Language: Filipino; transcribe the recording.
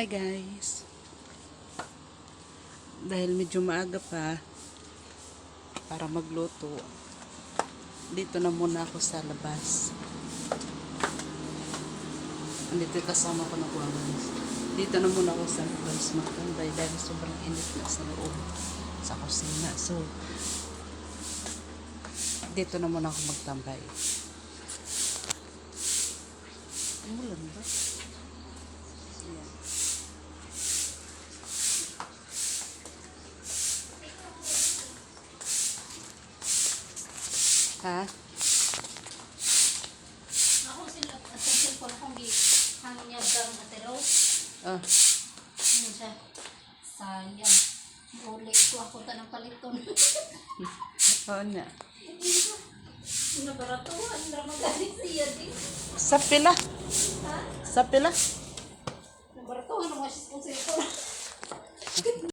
Hi guys. Dahil medyo maaga pa para magluto. Dito na muna ako sa labas. Andito yung kasama ko na guwagas. Dito na muna ako sa labas magtambay dahil sobrang init na sa loob sa kusina. So, dito na muna ako magtambay. Ha? Ako sila, at sa cellphone akong gi hangin niya ang atero. Ah, Ano siya? Sayang. Uli ko ako ta ng paliton. oo na. Nabaratuhan, na magalit siya din. Sa pila? Ha? Sa pila? Nabaratuhan ang masis kong cellphone.